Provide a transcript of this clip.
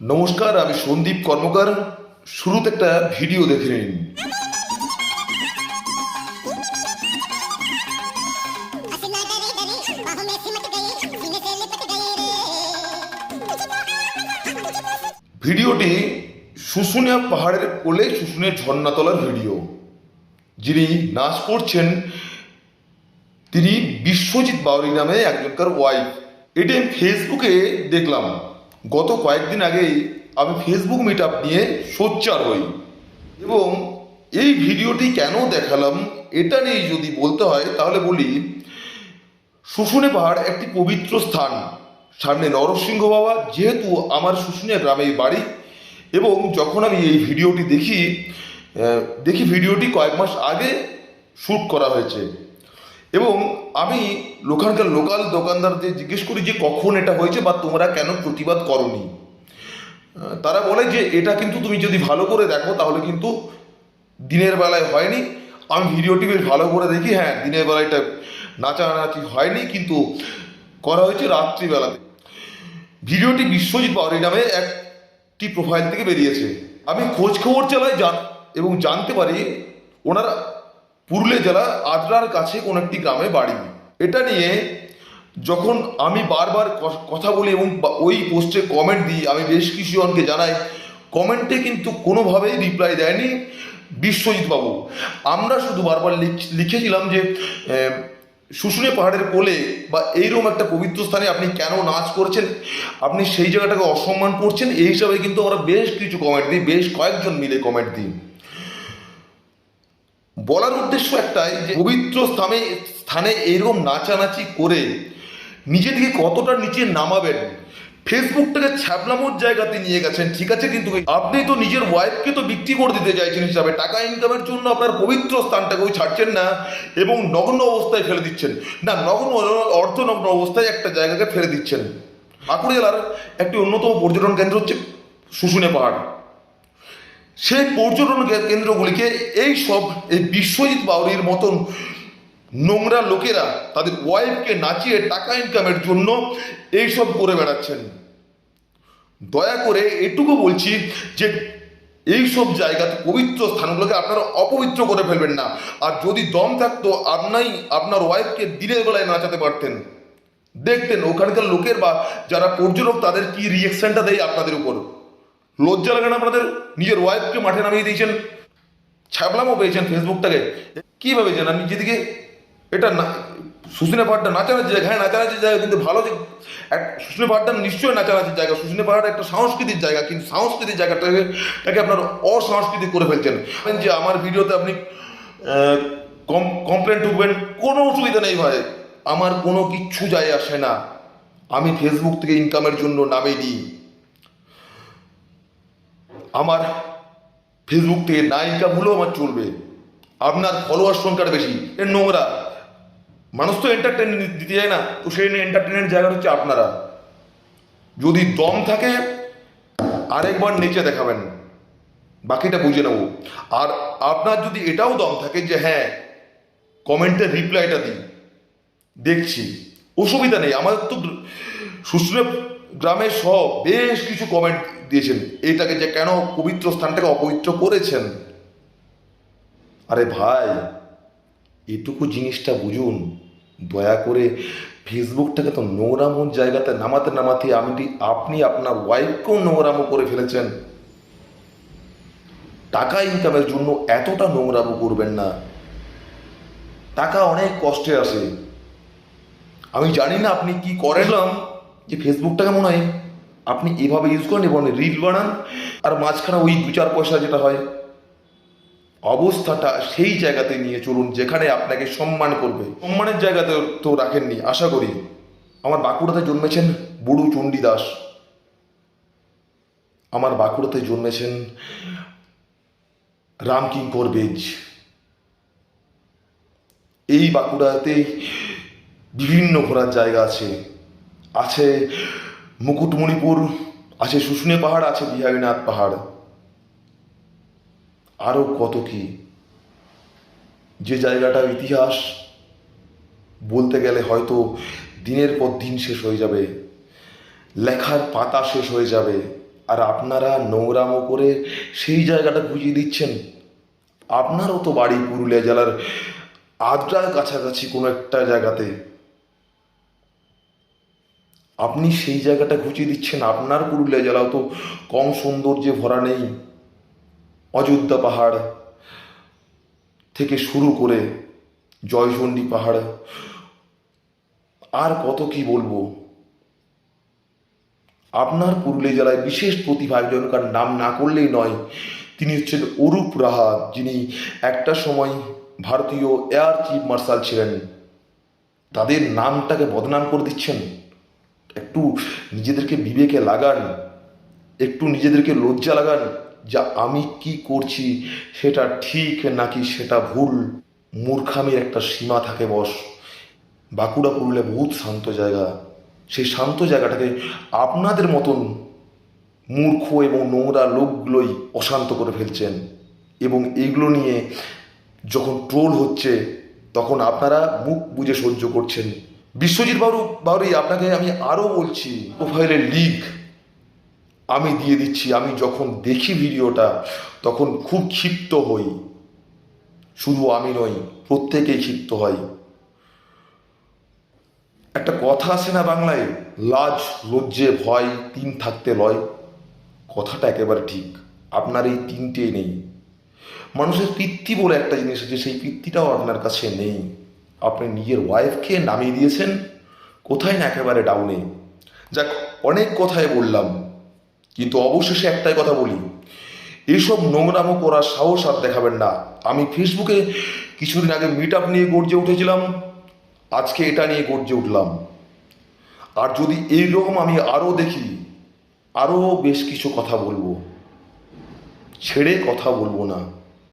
নমস্কার, আমি সন্দীপ কর্মকার। শুরুতে একটা ভিডিও দেখে নিন। ভিডিওটি শুশুনিয়া পাহাড়ের কোলে শুশুনের ঝর্ণাতলার ভিডিও, যিনি নাচ করছেন, তিনি বিশ্বজিৎ বাউরি নামে একজনকার ওয়াইফ এটি আমি ফেসবুকে দেখলাম। গত কয়েকদিন আগেই আমি ফেসবুক মিট নিয়ে সোচ্চার হই। এবং এই ভিডিওটি কেন দেখালাম এটা নিয়ে যদি বলতে হয়, তাহলে বলি, শুশুনে পাহাড় একটি পবিত্র স্থান। সামনে নরসিংহ বাবা, যেহেতু আমার শুশুনিয়া গ্রামে বাড়ি, এবং যখন আমি এই ভিডিওটি দেখি দেখি ভিডিওটি কয়েক মাস আগে শ্যুট করা হয়েছে। এবং আমি লোকালকার লোকাল দোকানদারদের জিজ্ঞেস করি যে কখন এটা হয়েছে বা তোমরা কেন প্রতিবাদ করনি? তারা বলে যে এটা কিন্তু তুমি যদি ভালো করে দেখো তাহলে কিন্তু দিনের বেলায় হয়নি। আমি ভিডিওটি বেশ ভালো করে দেখি হ্যাঁ দিনের বেলায় এটা নাচানাচি হয়নি কিন্তু করা হয়েছে রাত্রিবেলাতে। ভিডিওটি বিশ্বজিৎ বাউরি নামে একটি প্রোফাইল থেকে বেরিয়েছে। আমি খোঁজ খবর চালাই জান, এবং জানতে পারি ওনার পুরুলিয়া জেলা আদ্রার কাছে কোনো একটি গ্রামে বাড়ি এটা নিয়ে যখন আমি বারবার কথা বলি এবং ওই পোস্টে কমেন্ট দিই, আমি বেশ কিছু জনকে জানাই কমেন্টে কিন্তু কোনোভাবেই রিপ্লাই দেয়নি বিশ্বজিৎ বাবু। আমরা শুধু বারবার লিখ- লিখেছিলাম যে শুশুনে পাহাড়ের কোলে বা এইরকম একটা পবিত্র স্থানে আপনি কেন নাচ করছেন? আপনি সেই জায়গাটাকে অসম্মান করছেন? এই হিসাবে কিন্তু আমরা বেশ কিছু কমেন্ট দিই, বেশ কয়েকজন মিলে কমেন্ট দিই। বলার উদ্দেশ্য একটাই যে পবিত্র স্থানে স্থানে এরকম নাচানাচি করে নিজে থেকে কতটা নিচে নামাবেন। ফেসবুকটাকে ছ্যাবলামোর জায়গাতে নিয়ে গেছেন, ঠিক আছে? কিন্তু আপনি তো নিজের ওয়াইফকে তো বিক্রি করে দিতে চাইছেন হিসাবে, টাকা ইনকামের জন্য আপনার পবিত্র স্থানটাকেও ছাড়ছেন না এবং নগ্ন অবস্থায় ফেলে দিচ্ছেন। না, নগ্ন অর্ধনগ্ন অবস্থায় একটা জায়গাকে ফেলে দিচ্ছেন। বাঁকুড়া জেলার একটি অন্যতম পর্যটন কেন্দ্র হচ্ছে শুশুনে পাহাড়। সেই পর্যটন কেন্দ্রগুলিকে এই সব, এই বিশ্বজিৎ বাউরির মতন নোংরা লোকেরা তাদের ওয়াইফকে নাচিয়ে টাকা ইনকামের জন্য এই সব করে বেড়াচ্ছেন। দয়া করে এটুকু বলছি যে এই সব জায়গাতে পবিত্র স্থানগুলোকে আপনারা অপবিত্র করে ফেলবেন না। আর যদি দম থাকতো, আপনাই, আপনার ওয়াইফকে দিনের বেলায় নাচাতে পারতেন। দেখতেন ওখানকার লোকের বা যারা পর্যটক, তাদের কি রিয়েকশনটা দেয় আপনাদের উপর? লজ্জা লাগে না আপনাদের? নিজের ওয়াইফকে মাঠে নামিয়ে দিয়েছেন। ছ্যাবলামও পেয়েছেন ফেসবুকটাকে। কীভাবে যেন আপনি যেদিকে এটা না শুশুনে পাহাড়টা নাচানাচির জায়গা হ্যাঁ নাচানাচির জায়গা, কিন্তু ভালো যে এক শুশুনে পাহাড়টা নিশ্চয়ই নাচানাচির জায়গা। শুশুনে পাহাড় একটা সাংস্কৃতিক জায়গা, কিন্তু সাংস্কৃতিক জায়গাটাকে তাকে আপনার অসাংস্কৃতিক করে ফেলছেন। যে আমার ভিডিওতে আপনি কম কমপ্লেন ঢুকবেন, কোনো অসুবিধা নেই ভাই। আমার কোনো কিচ্ছু যায় আসে না। আমি ফেসবুক থেকে ইনকামের জন্য নামে দিই। আমার ফেসবুক থেকে না ইনকাম হলেও আমার চলবে। আপনার ফলোয়ার সংখ্যাটা বেশি। এর নোংরা। মানুষ তো এন্টারটেনমেন্ট দিতে যায় না। তো সেই এন্টারটেনমেন্ট জায়গা হচ্ছে আপনারা। যদি দম থাকে, আরেকবার নিচে দেখাবেন। বাকিটা বুঝে নেব। আর আপনার যদি এটাও দম থাকে যে হ্যাঁ কমেন্টের রিপ্লাইটা দিই। দেখছি। অসুবিধা নেই। আমাদের তো শুশ্রে গ্রামের সহ বেশ কিছু কমেন্ট দিয়েছেন। এটাকে যে কেন পবিত্র স্থানটাকে অপবিত্র করেছেন? আরে ভাই, এটুকু জিনিসটা বুঝুন। দয়া করে ফেসবুকটাকে তো নোংরামোর জায়গাতে নামাতে নামাতে আমি আপনি আপনার ওয়াইফকেও নোংরামো করে ফেলেছেন। টাকা ইনকামের জন্য এতটা নোংরামো করবেন না। টাকা অনেক কষ্টে আসে। আমি জানি না আপনি কি করেলাম যে ফেসবুকটাকে মনে হয়? আপনি এভাবে ইউজ করেন এবং রিল বানান, আর মাঝখানে ওই দু চার পয়সা যেটা হয়, অবস্থাটা সেই জায়গাতে নিয়ে চলুন যেখানে আপনাকে সম্মান করবে। সম্মানের জায়গাতে তো রাখেননি, আশা করি। আমার বাঁকুড়াতে জন্মেছেন বুড়ু চণ্ডী দাস। আমার বাঁকুড়াতে জন্মেছেন রামকিঙ্কর বেজ। এই বাঁকুড়াতে বিভিন্ন ঘোরার জায়গা আছে। আছে মুকুটমণিপুর, আছে শুশুনে পাহাড়, আছে বিহারীনাথ পাহাড়। আরও কত কি? যে জায়গাটার ইতিহাস, বলতে গেলে হয়তো দিনের পর দিন শেষ হয়ে যাবে, লেখার পাতা শেষ হয়ে যাবে, আর আপনারা নোংরামো করে সেই জায়গাটা বুঝিয়ে দিচ্ছেন। আপনারও তো বাড়ি পুরুলিয়া জেলার আদ্রার কাছাকাছি কোনো একটা জায়গাতে। আপনি সেই জায়গাটা ঘুচিয়ে দিচ্ছেন, আপনার পুরুলিয়া জেলাও তো কম সৌন্দর্যে ভরা নেই। অযোধ্যা পাহাড় থেকে শুরু করে জয়চণ্ডী পাহাড়। আর কত কি বলব? আপনার পুরুলিয়া জেলায় বিশেষ প্রতিভা একজনকার নাম না করলেই নয়, তিনি হচ্ছেন অরূপ রাহা, যিনি একটা সময় ভারতীয় এয়ার চিফ মার্শাল ছিলেন। তাদের নামটাকে বদনাম করে দিচ্ছেন। একটু নিজেদেরকে বিবেকে লাগান, একটু নিজেদেরকে লজ্জা লাগান যা আমি কি করছি, সেটা ঠিক নাকি সেটা ভুল। মূর্খামির একটা সীমা থাকে বস। বাঁকুড়া পুরুলিয়া বহুত শান্ত জায়গা। সেই শান্ত জায়গাটাকে আপনাদের মতন মূর্খ এবং নোংরা লোকগুলোই অশান্ত করে ফেলছেন। এবং এইগুলো নিয়ে যখন ট্রোল হচ্ছে, তখন আপনারা মুখ বুঝে সহ্য করছেন। বিশ্বজিৎ বাবু, বাবুরি আপনাকে আমি আরও বলছি প্রোফাইলের লিঙ্ক আমি দিয়ে দিচ্ছি। আমি যখন দেখি ভিডিওটা, তখন খুব ক্ষিপ্ত হই। শুধু আমি নই, প্রত্যেকেই ক্ষিপ্ত হয়। একটা কথা আছে না বাংলায়, লাজ, লজ্জে, ভয়, তিন থাকতে লয়। কথাটা একেবারে ঠিক, আপনার এই তিনটে নেই। মানুষের পিত্তি বলে একটা জিনিস আছে, সেই পিত্তিটাও আপনার কাছে নেই। আপনি নিজের ওয়াইফকে নামিয়ে দিয়েছেন? কোথায় না একেবারে ডাউনে যাক, অনেক কথাই বললাম, কিন্তু অবশেষে একটাই কথা বলি। এইসব নোংরামো করার সাহস আর দেখাবেন না। আমি ফেসবুকে কিছুদিন আগে মিট আপ নিয়ে গর্জে উঠেছিলাম, আজকে এটা নিয়ে গর্জে উঠলাম। আর যদি এইরকম আমি আরও দেখি, আরও বেশ কিছু কথা বলব। ছেড়ে কথা বলব না।